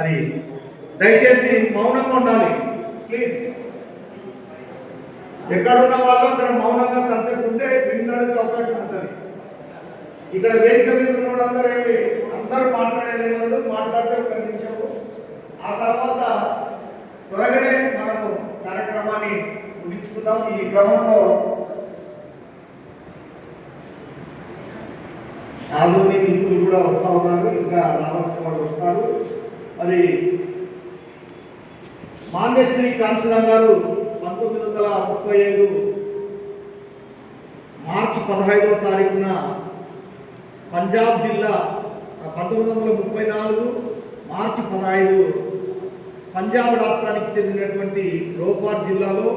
మరి దయచేసి మౌనంగా ఉండాలి. ప్లీజ్ ఎక్కడ ఉన్న వాళ్ళు అక్కడ మౌనంగా కాసేపు ఉంటే వినడానికి అవకాశం ఉంటుంది. ఇక్కడ వేదిక మీద ఉన్న వాళ్ళందరూ ఏమి అందరూ మాట్లాడేది ఉండదు మాట్లాడితే ఒక నిమిషము ఆ తర్వాత త్వరగానే మనము కార్యక్రమాన్ని ముగించుకుందాం. ఈ క్రమంలో ఆధునిక మిత్రులు కూడా వస్తూ ఉన్నారు. ఇంకా రావాల్సిన వాళ్ళు వస్తారు. మరి మాండేశ్వరి కాంచనం గారు పంతొమ్మిది వందల ముప్పై ఐదు మార్చి పదహైదవ తారీఖున పంజాబ్ జిల్లా పంతొమ్మిది వందల ముప్పై నాలుగు మార్చి పదహైదు పంజాబ్ రాష్ట్రానికి చెందినటువంటి రోపార్ జిల్లాలో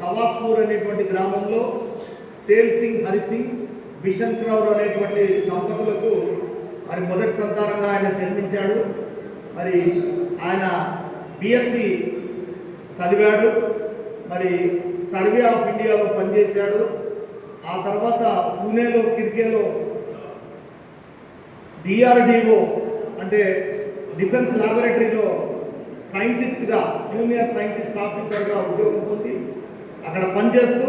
కవాస్పూర్ అనేటువంటి గ్రామంలో తేల్ సింగ్ హరిసింగ్ బిషన్ క్రౌర్ అనేటువంటి దంపతులకు మరి మొదటి సంతానంగా ఆయన జన్మించాడు. మరి ఆయన బిఎస్సి చదివాడు మరి సర్వే ఆఫ్ ఇండియాలో పనిచేశాడు. ఆ తర్వాత పూణేలో కిర్కేలో డిఆర్డిఓ అంటే డిఫెన్స్ ల్యాబొరేటరీలో సైంటిస్ట్గా జూనియర్ సైంటిస్ట్ ఆఫీసర్గా ఉద్యోగం పొంది అక్కడ పనిచేస్తూ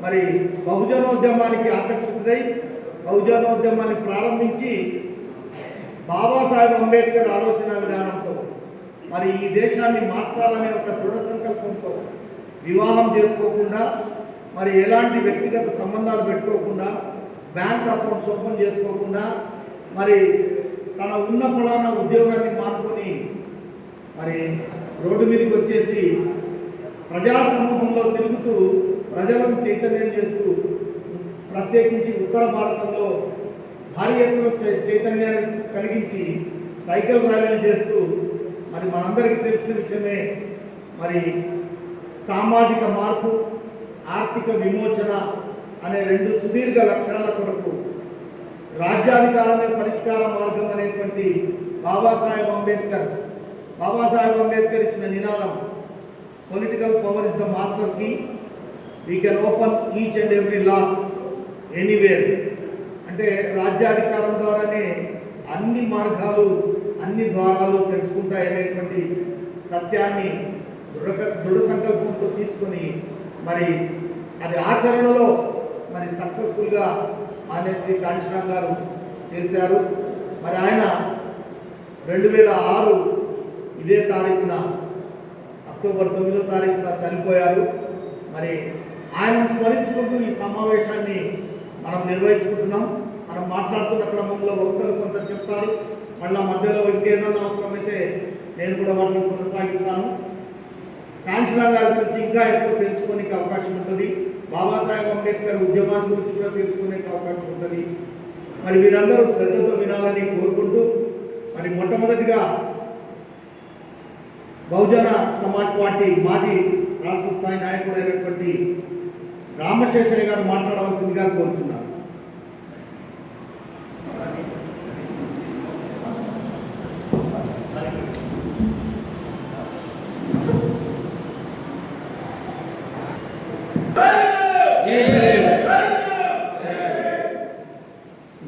మరి బహుజనోద్యమానికి ఆకర్షితుడై బహుజనోద్యమాన్ని ప్రారంభించి బాబాసాహెబ్ అంబేద్కర్ ఆలోచన విధానంతో మరి ఈ దేశాన్ని మార్చాలనే ఒక దృఢ సంకల్పంతో వివాహం చేసుకోకుండా మరి ఎలాంటి వ్యక్తిగత సంబంధాలు పెట్టుకోకుండా బ్యాంక్ అకౌంట్స్ ఓపెన్ చేసుకోకుండా మరి తన ఉన్న ఫలానా ఉద్యోగాన్ని మానుకొని మరి రోడ్డు మీదకి వచ్చేసి ప్రజా సమూహంలో తిరుగుతూ ప్రజలను చైతన్యం చేస్తూ ప్రత్యేకించి ఉత్తర భారతంలో భారీ ఎత్తున చైతన్యాన్ని కలిగించి సైకిల్ ర్యాలీలు చేస్తూ మరి మనందరికీ తెలిసిన విషయమే మరి సామాజిక మార్పు ఆర్థిక విమోచన అనే రెండు సుదీర్ఘ లక్ష్యాల కొరకు రాజ్యాధికారమే పరిష్కార మార్గం అనేటువంటి బాబాసాహెబ్ అంబేద్కర్ బాబాసాహెబ్ అంబేద్కర్ ఇచ్చిన నినాదం political power is the master key we can open each and every law anywhere అంటే రాజ్యాధికారం ద్వారానే అన్ని మార్గాలు అన్ని ద్వారాలు తెలుసుకుంటాయి అనేటువంటి సత్యాన్ని దృఢ దృఢ సంకల్పంతో తీసుకొని మరి అది ఆచరణలో మరి సక్సెస్ఫుల్గా మానేశ్రీ కాంచనా గారు చేశారు. మరి ఆయన రెండు వేల ఆరు ఇదే తారీఖున అక్టోబర్ తొమ్మిదో తారీఖున చనిపోయారు. మరి ఆయన స్మరించుకుంటూ ఈ సమావేశాన్ని మనం నిర్వహించుకుంటున్నాం. మనం మాట్లాడుతున్న క్రమంలో ఒకరు కొంత చెప్తారు. మళ్ళీ మధ్యలో ఇంకేదన్నా అవసరమైతే నేను కూడా వాటిని కొనసాగిస్తాను. కాంచనా గారి గురించి ఇంకా ఎక్కువ తెలుసుకోనికి అవకాశం ఉంటుంది. బాబాసాహెబ్ అంబేద్కర్ ఉద్యమాన్ని గురించి కూడా తెలుసుకునే అవకాశం ఉంటుంది. మరి వీరందరూ శ్రద్ధతో వినాలని కోరుకుంటూ మరి మొట్టమొదటిగా బహుజన సమాజ్ పార్టీ మాజీ రాష్ట్ర స్థాయి నాయకుడైనటువంటి రామశేషయ్య గారు మాట్లాడవలసిందిగా కోరుచున్నారు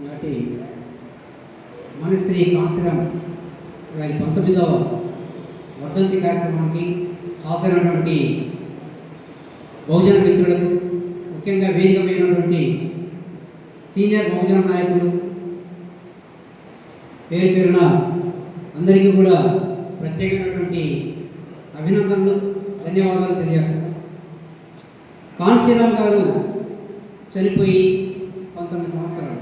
నాటి మనశ్రీ కాంసరం గారి పంతొమ్మిదవ వర్ధంతి కార్యక్రమానికి హాజరైనటువంటి బహుజన మిత్రులకు ముఖ్యంగా వేదికమైనటువంటి సీనియర్ బహుజన నాయకులు పేరు పేరున అందరికీ కూడా ప్రత్యేకమైనటువంటి అభినందనలు ధన్యవాదాలు తెలియజేస్తున్నాను కాంశీరామ్ గారు చనిపోయి పంతొమ్మిది సంవత్సరాలు.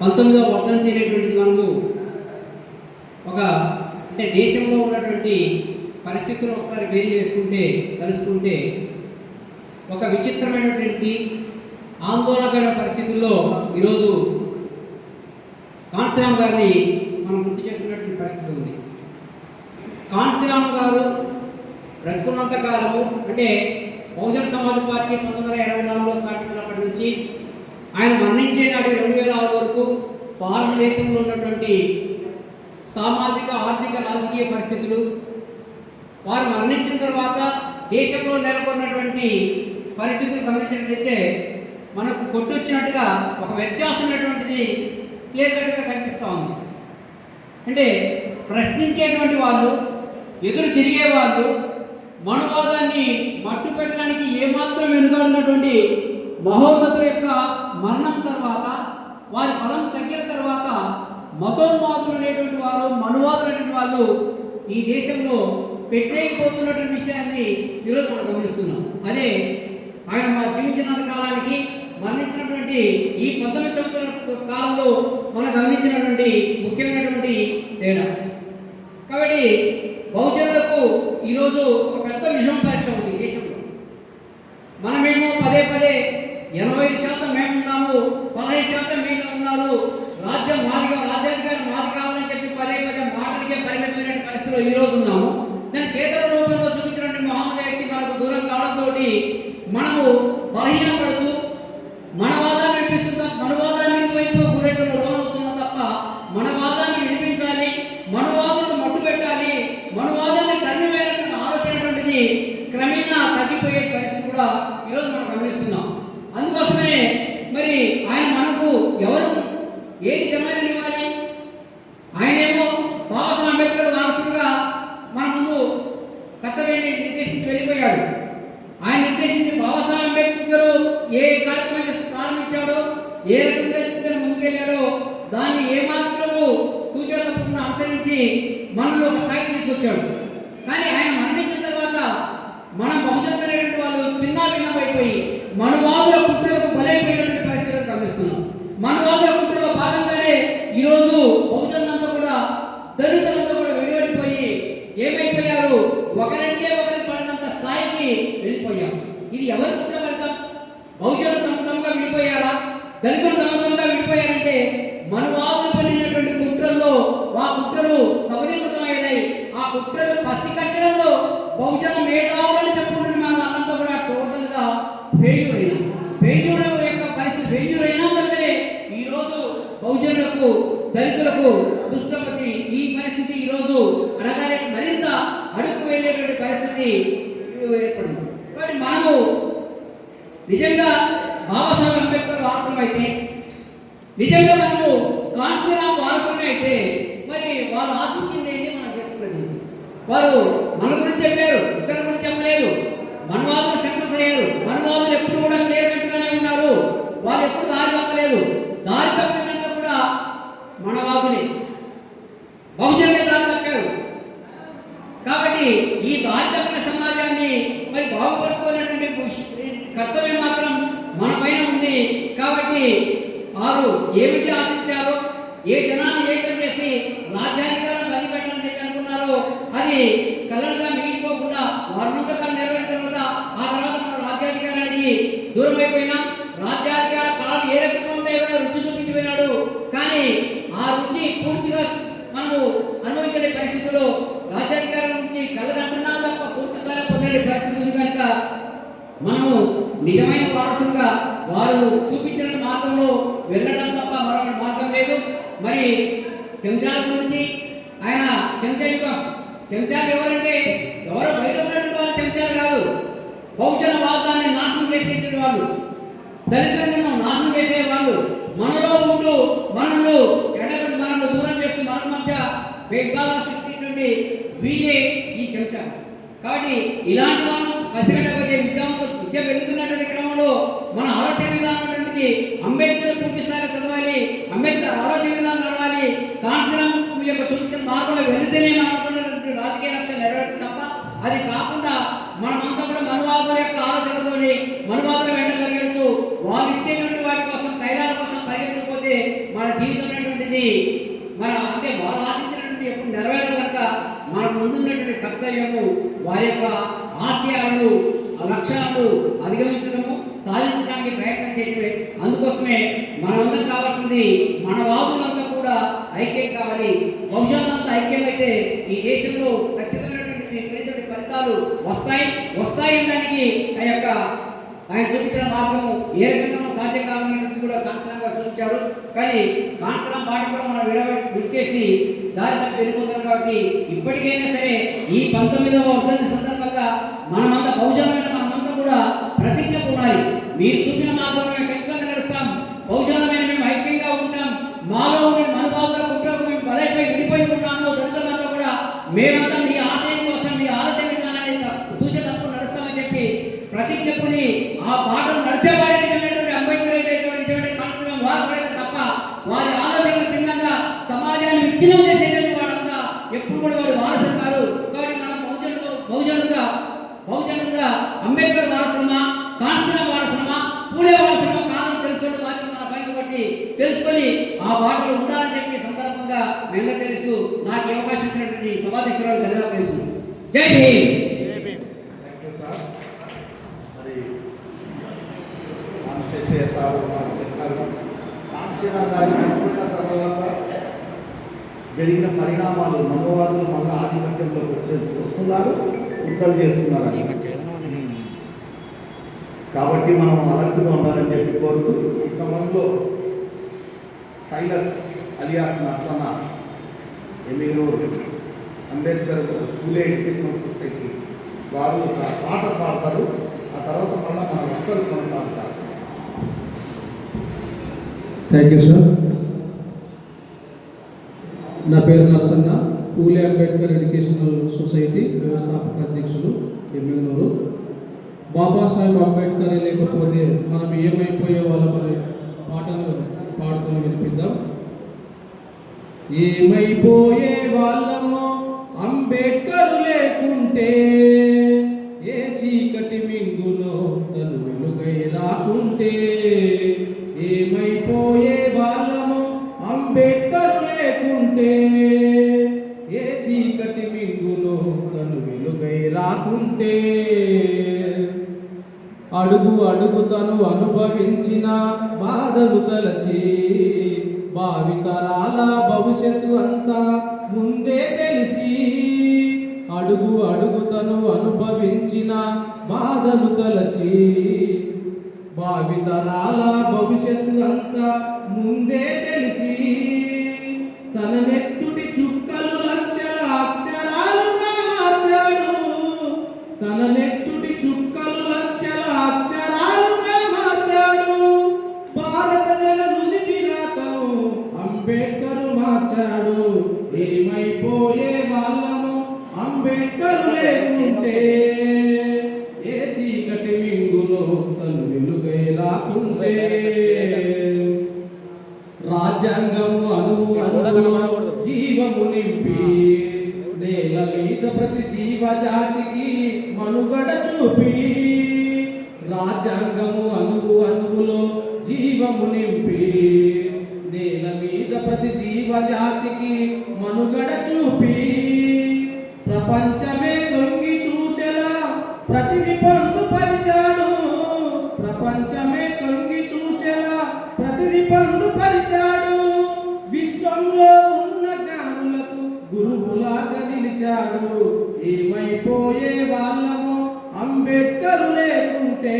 పంతొమ్మిదవ వర్ధంతి అనేటువంటిది మనము ఒక అంటే దేశంలో ఉన్నటువంటి పరిస్థితులు ఒకసారి వేరు చేసుకుంటే కలుసుకుంటే ఒక విచిత్రమైనటువంటి ఆందోళనకర పరిస్థితుల్లో ఈరోజు కాన్సీరామ్ గారిని మనం గుర్తు చేసుకున్నటువంటి పరిస్థితి ఉంది. కాన్సీరామ్ గారు బ్రతుకున్నంత కాలము అంటే బహుజన సమాజ్ పార్టీ పంతొమ్మిది వందల ఇరవై నాలుగులో స్థాపించినప్పటి నుంచి ఆయన మరణించే నాటి రెండు వేల ఆరు వరకు భారతదేశంలో ఉన్నటువంటి సామాజిక ఆర్థిక రాజకీయ పరిస్థితులు వారు మరణించిన తర్వాత దేశంలో నెలకొన్నటువంటి పరిస్థితులు గమనించినట్లయితే మనకు కొట్టొచ్చినట్టుగా ఒక వ్యత్యాసం ఉన్నటువంటిది క్లియర్ కనిపిస్తూ ఉంది. అంటే ప్రశ్నించేటువంటి వాళ్ళు ఎదురు తిరిగే వాళ్ళు మనోవాదాన్ని మట్టు పెట్టడానికి ఏమాత్రం వెనుకాడినటువంటి మహోన్నతుల యొక్క మరణం తర్వాత వారి బలం తగ్గిన తర్వాత మతోన్మాదులు అనేటువంటి వారు మనువాదులు అనేటువంటి వాళ్ళు ఈ దేశంలో పెట్టేయిపోతున్నటువంటి విషయాన్ని ఈరోజు మనం గమనిస్తున్నాం. అదే ఆయన మా జీవించినంత కాలానికి మరణించినటువంటి ఈ పంతొమ్మిది సంవత్సరాల కాలంలో మనం గమనించినటువంటి ముఖ్యమైనటువంటి తేడా. కాబట్టి బహుజనులకు ఈరోజు ఒక పెద్ద విషయం పరీక్ష ఉంది దేశంలో. మనమేమో పదే పదే ఎనభై ఐదు శాతం మేము ఉన్నాము పదహైదు శాతం మీద ఉన్నారు రాజ్యం మాదిగా రాజ్యాధికారం మాది కావాలని చెప్పి పదే పదే మాటలకే పరిమితమైన పరిస్థితిలో ఈ రోజు ఉన్నాము. నేను చేత రూపంలో చూపించినటువంటి మహమ్మద్ వ్యక్తి మనకు దూరం కావడంతో మనము బలహీనపడుతూ మన వాదాన్ని వినిపిస్తుందా మన వాదాన్ని వైపు గురైతులు లోనవుతున్నాం తప్ప మన వాదాన్ని వినిపించాలి మన వాదులను మట్టు పెట్టాలి మన వాదాన్ని తరిమివేయాలన్న ఆలోచనటువంటిది క్రమేణా తగ్గిపోయే పరిస్థితి కూడా ఈరోజు మనం గమనిస్తున్నాం అందుకోసమే మరి ఆయన మనకు ఎవరు ఏది జన్మని ఇవ్వాలి ఆయనేమో బాబాసాహెబ్ అంబేద్కర్ వారసుడుగా మన ముందు కర్తవ్యాన్ని నిర్దేశించి వెళ్ళిపోయాడు ఆయన నిర్దేశించి బాబాసాహెబ్ అంబేద్కర్ ఏ కార్యక్రమం చేసి ప్రారంభించాడో ఏ రకంగా ఇతను ముందుకెళ్ళాడో దాన్ని ఏమాత్రము తూచా తప్పకుండా అనుసరించి మనలో ఒక స్థాయికి తీసుకొచ్చాడు కానీ ఆయన మరణించిన తర్వాత మనం బహుజనులైనటువంటి వాళ్ళు చిన్న బలైపోయి మనువాదుల కుట్రలకు బలైపోయినటువంటి పరిస్థితులు గమనిస్తున్నాం. మనువాదుల కుట్రలో భాగంగానే ఈరోజు బహుజనులంతా కూడా దళితులంతా కూడా విడివడిపోయి ఏమైపోయారు ఒకరంటే ఒకరికి పడినంత స్థాయికి వెళ్ళిపోయారు ఇది ఎవరి కుట్ర ఫలితం బహుజనులు తమ తమగా విడిపోయారా దళితులు తమ తమగా విడిపోయారంటే మనువాదులు పడినటువంటి కుట్రల్లో ఆ కుట్రలు సబలీకృతమైనాయి ఆ కుట్రలు పసికట్టడంలో బహుజన మేధావులని చెప్పుకుంటున్న మనం వాళ్ళంతా కూడా టోటల్గా ఫెయిల్యూర్ అయినాం ఫెయిల్యూర్ యొక్క పరిస్థితి ఫెయిల్యూర్ అయినా వెంటనే ఈ రోజు బహుజనులకు దళితులకు దుష్టపతి ఈ పరిస్థితి ఈ రోజు అనగానే మరింత అడుగు వెళ్ళేటువంటి పరిస్థితి ఏర్పడింది కాబట్టి మనము నిజంగా బాబాసాహెబ్ అంబేద్కర్ వారసులం అయితే నిజంగా మనము కాన్సీరామ్ వారసులమే అయితే మరి వాళ్ళు ఆశించింది ఏంటి మనం చేస్తున్నది వారు మన గురించి చెప్పారు ఇతర గురించి చెప్పలేదు. మనవాదులు సక్సెస్ అయ్యారు. మనవాదులు ఎప్పుడు కూడా లేనట్టుగానే ఉన్నారు. వాళ్ళు ఎప్పుడు దారి తప్పలేదు. దారి తప్పినంత కూడా మనవాదులే. బహుజనులే దారి తప్పారు. కాబట్టి ఈ దారి తప్పిన సమాజాన్ని మరి బాగుపరచుకోవాలనేటువంటి కర్తవ్యం మాత్రం మన పైన ఉంది. కాబట్టి వారు ఏమిటి ఆశించారో? ఏ జనాన్ని ఏకం చేసి రాజ్యాధికారం పనిపెట్టాలని చెప్పి అనుకున్నారో అది కలలుగా మిగిలిపోకుండా వారినంతకాలం నెరవేర్చడం వల్ల ఆ తర్వాత మనం రాజ్యాధికారానికి దూరం అయిపోయినాం రాజ్యాధికార పాలు ఏ రకంగా ఉంటాయో రుచి చూపించిపోయినాడు కానీ ఆ రుచి పూర్తిగా మనము అనుభవించలే పరిస్థితుల్లో రాజ్యాధికారం నుంచి కలగంటున్నాం తప్ప పూర్తి స్థాయి పొందలేని పరిస్థితి ఉంది కనుక మనము నిజమైన వారసులుగా వారు చూపించిన మార్గంలో వెళ్ళడం తప్ప మరొక మార్గం లేదు. మరి చెంచాల గురించి ఆయన చెంచా యుగం. చెంచాలు ఎవరంటే ఎవరో బయట ఉన్నటువంటి వాళ్ళు చెంచాలు కాదు. బహుజన వాదాన్ని నాశనం చేసేటువంటి వాళ్ళు. దళితులను నాశనం చేసే వాళ్ళు. మనలో ఉంటూ మనల్ని ఎడబడి మనల్ని దూరం చేస్తూ మన మధ్య భేదభావం సృష్టించినటువంటి వీరే ఈ చెంచా. కాబట్టి ఇలాంటి మనం పసిగట్టకపోతే విద్యావంతులు విద్య పెరుగుతున్నటువంటి క్రమంలో మన ఆలోచన విధానం అటువంటిది అంబేద్కర్ పూర్తి స్థాయిలో చదవాలి అంబేద్కర్ ఆలోచన విధానం నడవాలి. కాన్సరం యొక్క చూపించిన మార్గంలో వెళితేనే మనం అనుకున్నటువంటి రాజకీయ లక్ష్యం నెరవేరుతుంది తప్ప అది కాకుండా మనమంతా కూడా మనువాదుల యొక్క ఆలోచనతోని మనువాదుల వెంట పరిగెడుతూ వాళ్ళు ఇచ్చేటువంటి వాటి కోసం తైలాల కోసం పరిగెత్తకపోతే మన జీవితం అనేటువంటిది మన అంటే వాళ్ళు ఆశించినటువంటి ఎప్పుడు నెరవేరదు కనుక మన ముందున్నటువంటి కర్తవ్యము వారి యొక్క ఆశయాలను ఆ లక్ష్యాలను అధిగమించడము సాధించడానికి ప్రయత్నం చేయడమే. అందుకోసమే మనమందరం కావాల్సింది మన వాదులంతా కూడా ఐక్యం కావాలి. భవిష్యత్తులంతా ఐక్యమైతే ఈ దేశంలో ఖచ్చితమైనటువంటి విపరీతమైన ఫలితాలు వస్తాయి. వస్తాయి దానికి ఆ యొక్క ఆయన చూపించిన మార్గము ఏ రకంగా సాధ్యం కావాలనేది కూడా కాన్సరంగా చూపించారు. కానీ కాన్సరం బాట కూడా మనం విడవ విడిచేసి దారి తప్పి వెళ్ళిపోతున్నాం కాబట్టి ఇప్పటికైనా సరే ఈ పంతొమ్మిదవ వర్ధంతి సందర్భంగా మనమంతా బహుజన మనమంతా కూడా ప్రతిజ్ఞ పూనాలి మీరు చూపిన మార్గంలో మేము ఖచ్చితంగా నడుస్తాం బహుజనమైన మేము ఐక్యంగా ఉంటాం మాలో ఉన్న మనుభావాల కుట్రకు మేము బలైపోయి విడిపోయి ఉంటాము దళితులంతా మేమంతా మీ ఆశయం కోసం మీ ఆలోచన విధానాన్ని తప్పు- తూచ తప్పు నడుస్తామని చెప్పి ప్రతిజ్ఞకుని ఆ బాటలు నడిచేవాడే నిజమైనటువంటి అంబేద్కర్ అయినటువంటి నిజమైన కాన్స్టిట్యూషన్ వారసుడైతే తప్ప వారి ఆలోచనకు భిన్నంగా సమాజాన్ని విచ్ఛిన్నం చేసేటువంటి వాడంతా ఎప్పుడు కూడా వారు వారసులు కాదు కాబట్టి మనం బహుజనులు బహుజనులుగా బహుజనులుగా అంబేద్కర్ వారసులమా కాన్స్టిట్యూషన్ వారసులమా పూలే వారసులమా కాదని తెలుసుకోవడం బాధ్యత మన పని కాబట్టి తెలుసుకొని ఆ బాటలో ఉండాలని చెప్పి ఈ సందర్భంగా మేము తెలుస్తూ నాకు ఈ అవకాశం ఇచ్చినటువంటి సభాధ్యక్షురాలు ధన్యవాదాలు తెలుసు జై భీమ్ థ్యాంక్ యూ సార్ మరి రామశేషయ్య సార్ మనకు చెప్పినారు కాంక్షణ గారి చనిపోయిన తర్వాత జరిగిన పరిణామాలు మనోవాదులు మళ్ళీ ఆధిపత్యంలోకి వచ్చే వస్తున్నారు కుట్రలు చేస్తున్నారు. కాబట్టి మనం అలర్ట్గా ఉండాలని చెప్పి కోరుతూ ఈ సమయంలో Silas alias Narsanna Emmiganur Ambedkar Phule education society వారు ఒక పాట పాడతారు. ఆ తర్వాత మళ్ళీ మన వక్తలు కొనసాగుతారు. థ్యాంక్ యూ సార్ నా పేరు నర్సన్న. పూలే అంబేద్కర్ ఎడ్యుకేషనల్ సొసైటీ వ్యవస్థాపక అధ్యక్షులు ఎమ్మెల్యూరు బాబాసాహెబ్ అంబేద్కర్ లేకపోతే మనం ఏమైపోయే వాళ్ళ పాటలు పాడుకొని వినిపిద్దాం. ఏమైపోయే వాళ్ళమో అంబేద్కర్ లేకుంటే ఏ చీకటి మింగులో తను వెలుగై రాకుంటే ఉంటే అడుగు అడుగుతను అనుభవించిన బాధలు తలచి భావితరాల భవిష్యత్తు అంతా ముందే తెలిసి అడుగు అడుగుతను అనుభవించిన బాధలు తలచి భావితరాల భవిష్యత్తు అంతా ముందే తెలిసి తన నెత్తుటి చుక్కలు తన నెత్తుటి చుక్కలు లక్షల అక్షరాలుగా మార్చాడు. భారత జన నుదిటి రాతను అంబేద్కర్ మార్చాడు. ఏమైపోయే వాళ్ళము అంబేద్కర్ లేకుంటే ఏ చీకటి మింగులో తను వెలుగేలా ఉంటే? రాజ్యాంగము అణువు జీవము నింపి నేల మీద ప్రతి జీవజాతికి మనుగడ చూపి రాజ్యాంగము అనుగు అనుగులో జీవము నింపి. నేల మీద ప్రతి జీవజాతికి మనుగడ చూపి ప్రపంచమే తొంగి చూసేలా ప్రతిని పరిచాడు. ప్రపంచమే తొంగి చూసేలా ప్రతిని పరిచాడు. విశ్వంలో ఉన్న జ్ఞానులకు గురువులాగా నిలిచాడు. ఏమైపోయే వాళ్ళము అంబేద్కర్ లేకుంటే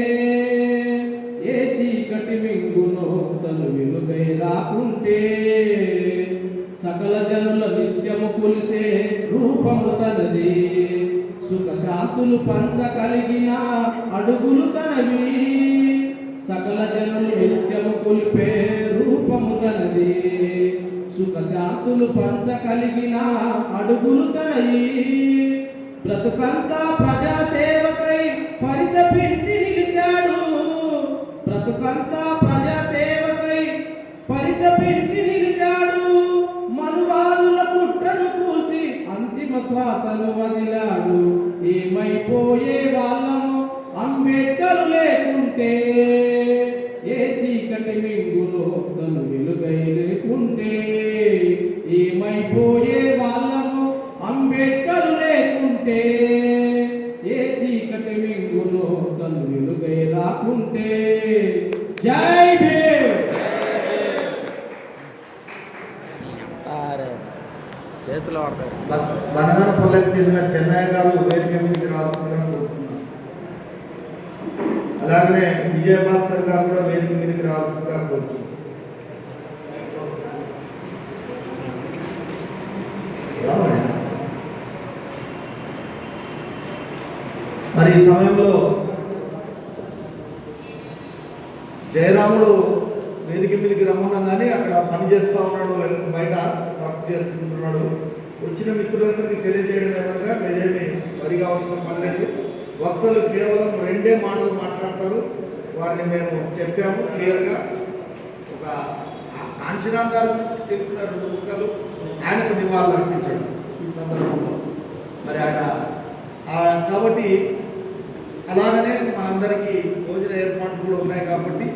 ఏ చీకటి మింగునో తను వెలుగై రాకుంటే సకల జనుల నిత్యము కొలిసే రూపము తనది. సుఖ శాంతులు పంచ కలిగిన అడుగులు తనవి. సకల జనులు నిత్యము కొలిపే రూపము తనది. సుఖ శాంతులు పంచ కలిగిన అడుగులు తనయి. బ్రతుకంతా ప్రజా సేవకై పరితపించి నిలిచాడు. బ్రతుకంతా ప్రజా సేవకై పరితపించి నిలిచాడు. మనువాదుల పుట్టను కూల్చి అంతిమ శ్వాసను వదిలాడు. ఏమైపోయే వాళ్ళము అంబేద్కర్ లేకుంటే ఏ చీకటి మింగులో తను వెలుగై లేకుంటే ఏమైపోయే వాళ్ళము అంబేద్కర్ వెలుగై రాకుంటే జై భీమ్ చేతులు ఆడతాయి బనగానపల్లెకి చెందిన చెన్నయ్య గారు వేదిక మీదకి రావాల్సిందిగా కోరుతున్నాను. అలాగనే విజయభాస్కర్ గారు కూడా వేదిక మీదకి రావాల్సిందిగా కోరుతున్నాను. రామయ్య. మరి ఈ సమయంలో జయరాముడు వేదిక మీదకి రమ్మన్నాం కానీ అక్కడ పని చేస్తూ ఉన్నాడు బయట వర్క్ చేసుకుంటున్నాడు వచ్చిన మిత్రులందరికీ తెలియజేయడం విధంగా మీరేమి వరి కావాల్సిన పని లేదు. వక్తలు కేవలం రెండే మాటలు మాట్లాడతారు. వారిని మేము చెప్పాము క్లియర్గా. ఒక కాంచీరామ్ గారి గురించి తెలిసిన రెండు ముక్కలు ఆయనకు నివాళులు అర్పించాడు ఈ సందర్భంలో. మరి ఆయన కాబట్టి అలాగనే మనందరికీ భోజన ఏర్పాట్లు కూడా ఉన్నాయి కాబట్టి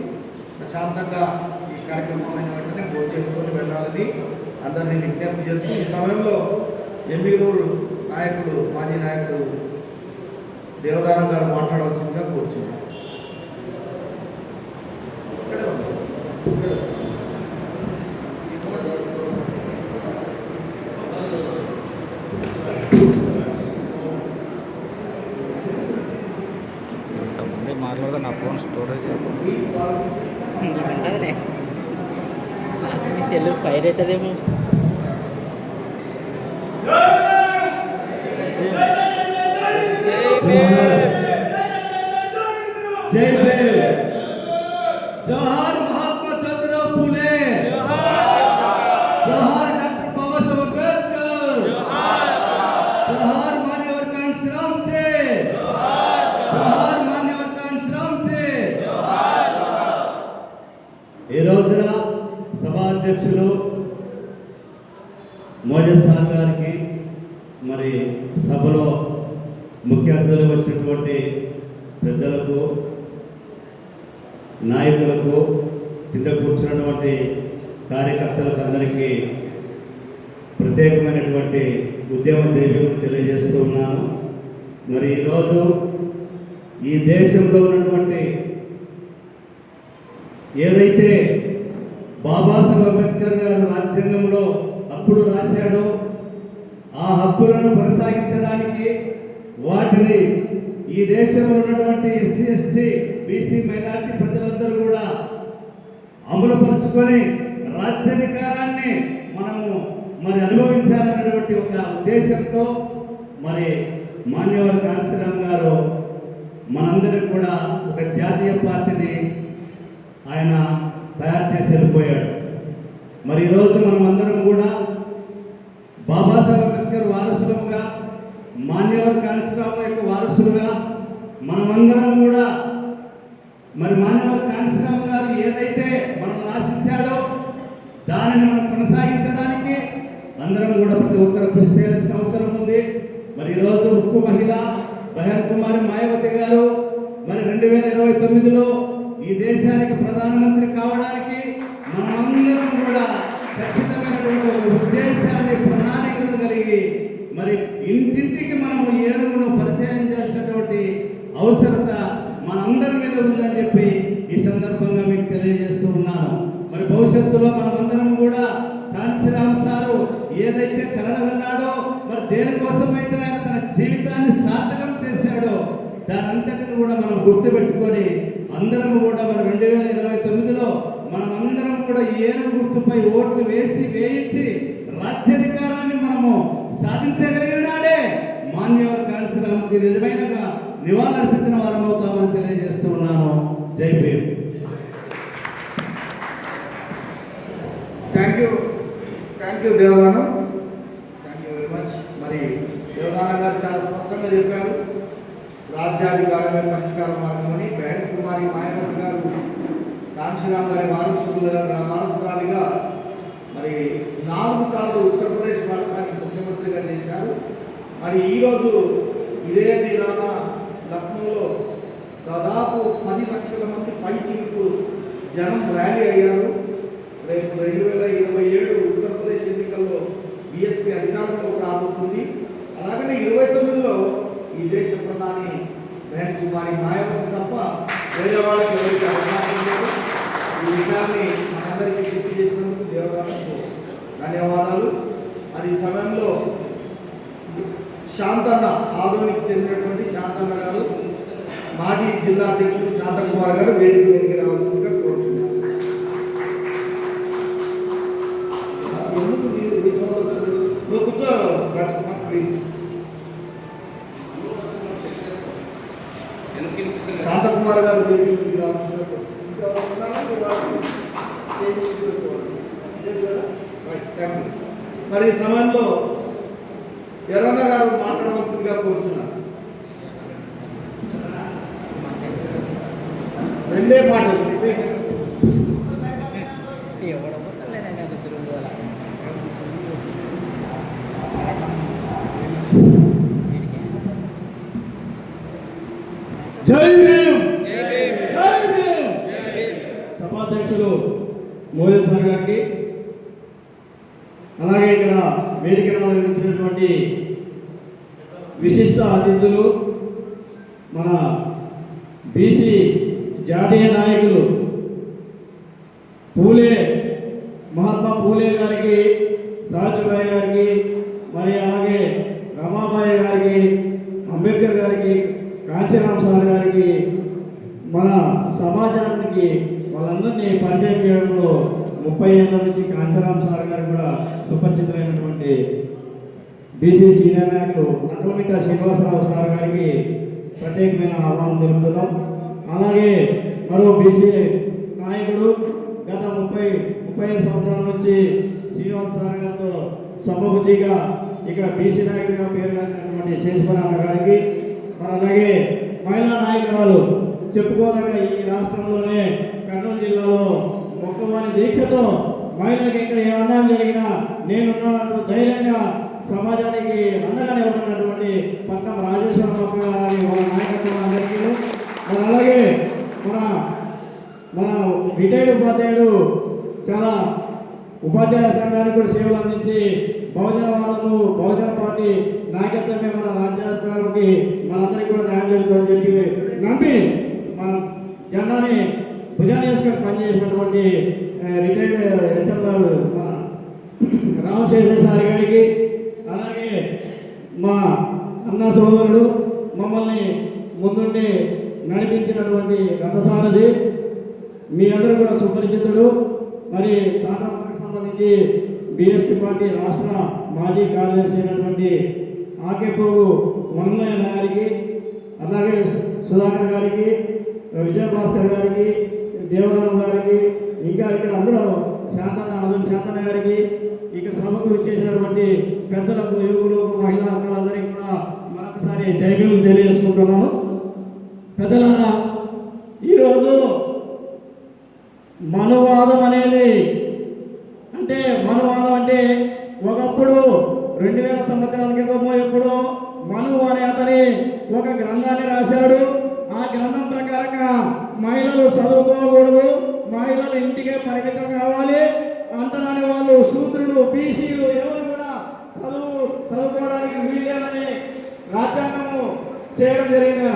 ప్రశాంతంగా ఈ కార్యక్రమం అయిన వెంటనే భోజనం చేసుకొని వెళ్ళాలని అందరినీ విజ్ఞప్తి చేస్తూ ఈ సమయంలో ఎమ్మిగూరు నాయకుడు మాజీ నాయకుడు దేవదానం గారు మాట్లాడాల్సిందిగా కూర్చున్నారు మాట్లాడితే నా ఫోన్ స్టోరేజ్ నీకుంటుందిలే సెల్ ఫైర్ అవుతుందేమో జై భీమ్. జై భీమ్ జోహార్ మహాత్మా చంద్ర ఫూలే జోహార్ డాక్టర్ బాబాసాహెబ్ అంబేద్కర్ జోహార్ మాన్యవర్ కాంశరామ్ చే జోహార్ మాన్యవర్ కాంశరామ్ చే ఈ రోజున సభాధ్యక్షులు మోజస్ సార్ గారికి మరి సభలో ముఖ్య అతిథులు వచ్చినటువంటి పెద్దలకు నాయకులకు కింద కూర్చున్నటువంటి కార్యకర్తలకు అందరికీ ప్రత్యేకమైనటువంటి ఉద్యమ జైవ్యం తెలియజేస్తూ ఉన్నాను. మరి ఈరోజు ఈ దేశంలో ఉన్నటువంటి ఏదైతే బాబాసాహెబ్ అంబేద్కర్ గారు రాజ్యాంగంలో హక్కులు రాశాడో ఆ హక్కులను కొనసాగించడానికి వాటిని ఈ దేశంలో ఉన్నటువంటి ఎస్సీ ఎస్టీ బీసీ మైనార్టీ ప్రజలందరూ కూడా అమలుపరుచుకొని రాజ్యాధికారాన్ని మనము మరి అనుభవించాలన్నటువంటి ఒక ఉద్దేశంతో మరి మాన్యవర్ కాంశీరామ్ గారు మనందరికి కూడా ఒక జాతీయ పార్టీని ఆయన తయారు చేసి వెళ్ళిపోయాడు. మరి ఈరోజు మనం అందరం కూడా బాబాసాహెబ్ అంబేద్కర్ వారసులుగా మాన్యవర్ కాళేశ్వరరావు యొక్క వారసులుగా మనమందరం కూడా మరి మాన్యవర్ కాళేశ్వరరావు గారు ఏదైతే మనం ఆశించాడో దానిని మనం కొనసాగించడానికి అందరం కూడా ప్రతి ఒక్కరు కృషి చేయాల్సిన అవసరం ఉంది. మరి ఈరోజు ఉక్కు మహిళ బహర్ కుమారి మాయావతి గారు మరి రెండు వేల ఇరవై తొమ్మిదిలో ఈ దేశానికి ప్రధానమంత్రి కావడానికి మనమందరం కూడా ఖచ్చితమైనటువంటి ఉద్దేశాన్ని ప్రణాళికలను కలిగి మరి ఇంటింటికి మనము ఏనుగును పరిచయం చేసినటువంటి అవసరత మనందరి మీద ఉందని చెప్పి ఈ సందర్భంగా మీకు తెలియజేస్తూ ఉన్నాను. మరి భవిష్యత్తులో మనమందరం కూడా కాన్సిరామ్ సారు ఏదైతే కలగన్నాడో మరి దేనికోసమైతే ఆయన తన జీవితాన్ని సార్థకం చేశాడో దానంతటిని కూడా మనం గుర్తుపెట్టుకొని అందరం కూడా మరి రెండు వేల ఇరవై తొమ్మిదిలో మనం అందరం కూడా ఈ ఏనుగు గుర్తుపై ఓట్లు వేసి వేయించి రాజ్యాధికారాన్ని మనము సాధించగలిగిన మాన్యవర్ కాళేశ్వరానికి నిజమైనగా నివాళులర్పించిన వారం అవుతామని తెలియజేస్తూ ఉన్నాను. Jai Bhim. Thank you thank you Devadanam. Thank you very much మరి దేవదానం గారు చాలా స్పష్టంగా చెప్పారు. రాజ్యాధికారమే పరిష్కార మార్గం అని బహన్ కుమారి మాయావతి గారు కాంశీరామ్ గారి వారసులుగా వారసురాలిగా మరి నాలుగు సార్లు ఉత్తరప్రదేశ్ రాష్ట్రానికి ముఖ్యమంత్రిగా చేశారు. మరి ఈరోజు ఇదే దినాన లక్నోలో దాదాపు పది లక్షల మంది పైచిలకు జనం ర్యాలీ అయ్యారు. రేపు రెండు వేల ఇరవై ఏడు ఉత్తరప్రదేశ్ ఎన్నికల్లో బీఎస్పీ అధికారంలోకి రాబోతుంది. అలాగనే ఇరవై తొమ్మిదిలో ఈ దేశ ప్రధాని బహన్ కుమారి మాయావతి తప్ప వేరే వాళ్ళకి ఎవరికి అవకాశం లేదు. ఈ విషయాన్ని మనందరికీ గుర్తు చేసినందుకు దేవదాలకు ధన్యవాదాలు. మరి ఈ సమయంలో శాంతన్న ఆదోనికి చెందినటువంటి శాంతన్న గారు మాజీ జిల్లా అధ్యక్షుడు శాంతకుమార్ గారు వేదిక వేదిక రావాల్సిందిగా? నువ్వు కూర్చో రాజ్కుమార్ ప్లీజ్ శాంతకుమార్ గారు వేదిక రావాల్సిందిగా ఉన్నారా? మీరు సమయంలో ఎర్రన్న గారు మాట్లాడవలసిందిగా కోరుచున్నారు రెండే మాటలు. జై భీమ్! సభాధ్యక్షులు మోదీ సార్ గారికి అలాగే ఇక్కడ వేదిక నిర్వహించినటువంటి విశిష్ట అతిథులు మన బీసీ జాతీయ నాయకులు పూలే మహాత్మా పూలే గారికి సావిత్రిబాయి గారికి మరి అలాగే రమాబాయి గారికి అంబేద్కర్ గారికి కాంచీరామ్ సార్ గారికి మన సమాజానికి వాళ్ళందరినీ పరిచయం చేయడంలో ముప్పై ఏళ్ళ నుంచి కాంచీరామ్ సార్ గారు కూడా సుపరిచితులైనటువంటి బీసీ సీనియర్ నాయకులు నక్కలమిట్ట శ్రీనివాసరావు సార్ గారికి ప్రత్యేకమైన ఆహ్వానం తెలుపుతున్నాం. అలాగే మరో బీసీ నాయకుడు గత ముప్పై ముప్పై ఐదు సంవత్సరాల నుంచి శ్రీనివాస సార్ గారితో సమబుద్ధిగా ఇక్కడ బీసీ నాయకుడిగా పేరు గారినటువంటి శేషపరాన్న గారికి మరి అలాగే మహిళా నాయకురాలు చెప్పుకోదగ్గ ఈ రాష్ట్రంలోనే కర్నూలు జిల్లాలో ఒక్కవారి దీక్షతో మహిళలకు ఇక్కడ ఏ అన్యాయం జరిగినా నేనున్నానంటూ ధైర్యంగా సమాజానికి అండగా నిలబడినటువంటి పట్నం రాజేశ్వర గారి వాళ్ళ నాయకత్వం అందరికీ. మరి అలాగే మన మన రిటైర్డ్ ఉపాధ్యాయుడు చాలా ఉపాధ్యాయ సంఘానికి కూడా సేవలు అందించి బహుజన వాళ్ళను బహుజన పార్టీ నాయకత్వమే మన రాజ్యాధికారికి మనందరికీ కూడా న్యాయం జరుగుతుందని చెప్పి నమ్మి మనం జెండాని భుజాన్ని వేసుకొని పనిచేసినటువంటి రిటైర్డ్ హెచ్ఎం గారు మన రామశేష సార్ గారికి మా అన్న సోదరుడు మమ్మల్ని ముందుండి నడిపించినటువంటి రథసారథి మీ అందరూ కూడా సుపరిచితుడు. మరి తాండ్రపాకి సంబంధించి బీఎస్పీ పార్టీ రాష్ట్ర మాజీ కార్యదర్శి అయినటువంటి ఆకేపోగు వనమయ్య గారికి అలాగే సుధాకర్ గారికి విజయభాస్కర్ గారికి దేవదానం గారికి ఇంకా ఇక్కడ అందరూ శాంతన్న అదులు శాంతన్న గారికి సభకు వచ్చేసినటువంటి పెద్దలకు యువకులు మహిళా అక్కలందరికీ కూడా మరొకసారి జైబీలు తెలియజేసుకుంటున్నాను. పెద్దలారా ఈరోజు మనువాదం అనేది అంటే మనువాదం అంటే ఒకప్పుడు రెండు వేల సంవత్సరాల క్రితమో ఎప్పుడు మను అనే అతని ఒక గ్రంథాన్ని రాశాడు. ఆ గ్రంథం ప్రకారంగా మహిళలు చదువుకోకూడదు మహిళలు ఇంటికే పరిమితం కావాలి అంటరాని వాళ్ళు శూద్రులు బీసీలు ఎవరు కూడా చదువు చదువుకోవడానికి వీలేదని రాజ్యాంగము చేయడం జరిగింది.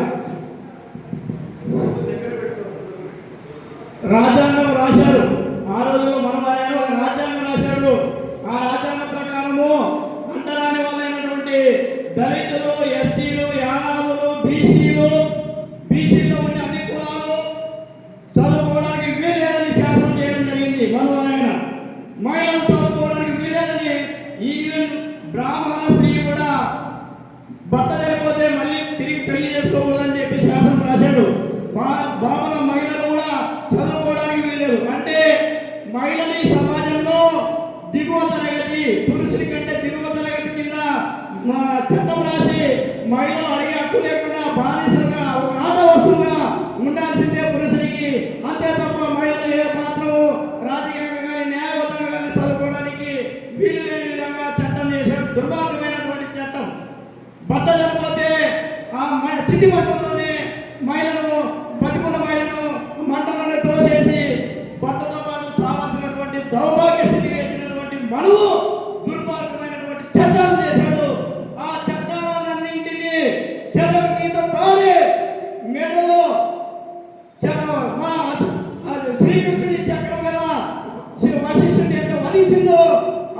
రాజ్యాంగం రాశారు. ఆ రోజుల్లో మనం ఆయన భర్త చనిపోతే ఆ చిట్టి మంటల్లోనే మహిళను బతికున్న మహిళను మంటల్లోనే తోసేసి భర్తతో పాటు సావాల్సినటువంటి దౌర్భాగ్య స్థితికి వచ్చినటువంటి మనువు దుర్మార్గమైనటువంటి చట్టాలు చేశాడు ఆ చట్టాలన్నింటినీ చెరకు గీత పాడి మెడలో చాలా మన ఆ శ్రీకృష్ణుడి చక్రం మీద శ్రీ వశిష్ఠుని ఎంత వధించిందో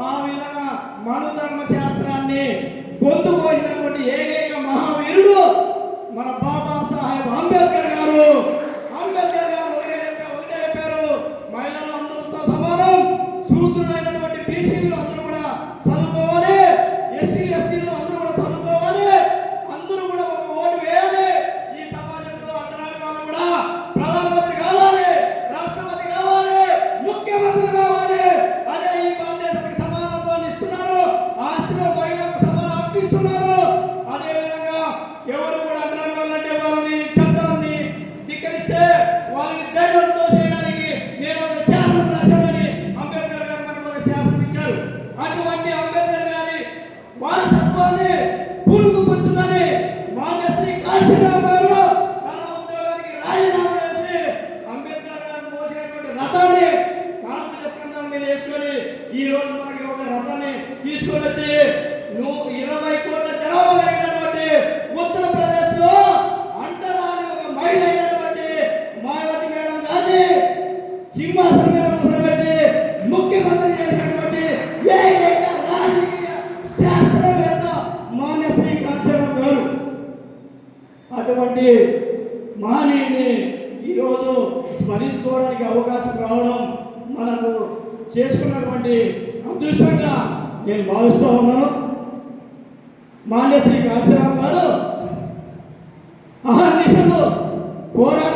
ఆ విధంగా మను ధర్మ శాస్త్రాన్ని గొంతు కోసినటువంటి ఏకైక మహావీరుడు మన బాబా సాహెబ్ అంబేద్కర్ గారు అంబేద్కర్ గారు ఒకటే చెప్పారు, ఒకటే చెప్పారు మహిళలు అందరితో సమానం శూద్రులైనటువంటి బీసీలు అందరూ కూడా చదువుకోవాలి ఎస్సీ ఎస్టీలు అందరూ కూడా చదువుకోవాలి అందరూ కూడా ఒక ఓటు వేయాలి ఈ సమాజంలో అంటరాని వాళ్ళు కూడా ప్రధానమంత్రి కావాలి రాష్ట్రపతి కావాలి ముఖ్యమంత్రి కావాలి అదే ఈ భారతదేశానికి సమానత్వాన్ని ఇస్తున్నారు ఆస్తిలో మహిళలకు సమాన హక్కు ధిక్కరిస్తున్నారు అదేవిధంగా ఎవరు కూడా అంటరాని వాళ్ళంటే వాళ్ళని చట్టాన్ని ధిక్కరిస్తే వాళ్ళని జైలు తోసేయడానికి నేను ఒక శాసనం రాశానని అంబేద్కర్ గారు మనకు ఒక శాసనం ఇచ్చారు అటువంటి అంబేద్కర్ గారి వారసత్వాన్ని పూలుకు పుచ్చుకొని మాన్య శ్రీ కాశీరావు గారు తన ఉద్యోగానికి రాజీనామా చేసి అంబేద్కర్ గారు మోసినటువంటి రథాన్ని కాంగ్రెస్ స్కంధాల మీద వేసుకొని ఈ రోజు మనకి ఒక రథాన్ని తీసుకొని వచ్చి నువ్వు ఇరవై కోట్ల జనాభా కలిగినటువంటి ఉత్తరప్రదేశ్లో అంటరాని ఒక మహిళ అయినటువంటి మాయావతి మేడం గారిని సింహాసనం మీద కూర్చోబెట్టి ముఖ్యమంత్రి చేసినటువంటి ఏకైక రాజకీయ శాస్త్రవేత్త మాన్య శ్రీ కాశీరావు గారు అటువంటి మహనీయుని ఈరోజు స్మరించుకోవడానికి అవకాశం రావడం మనకు చేసుకున్నటువంటి అదృష్టంగా నేను భావిస్తూ ఉన్నాను మాన్య శ్రీ కాశీరామ్ గారు. అహర్నిశలు పోరాటం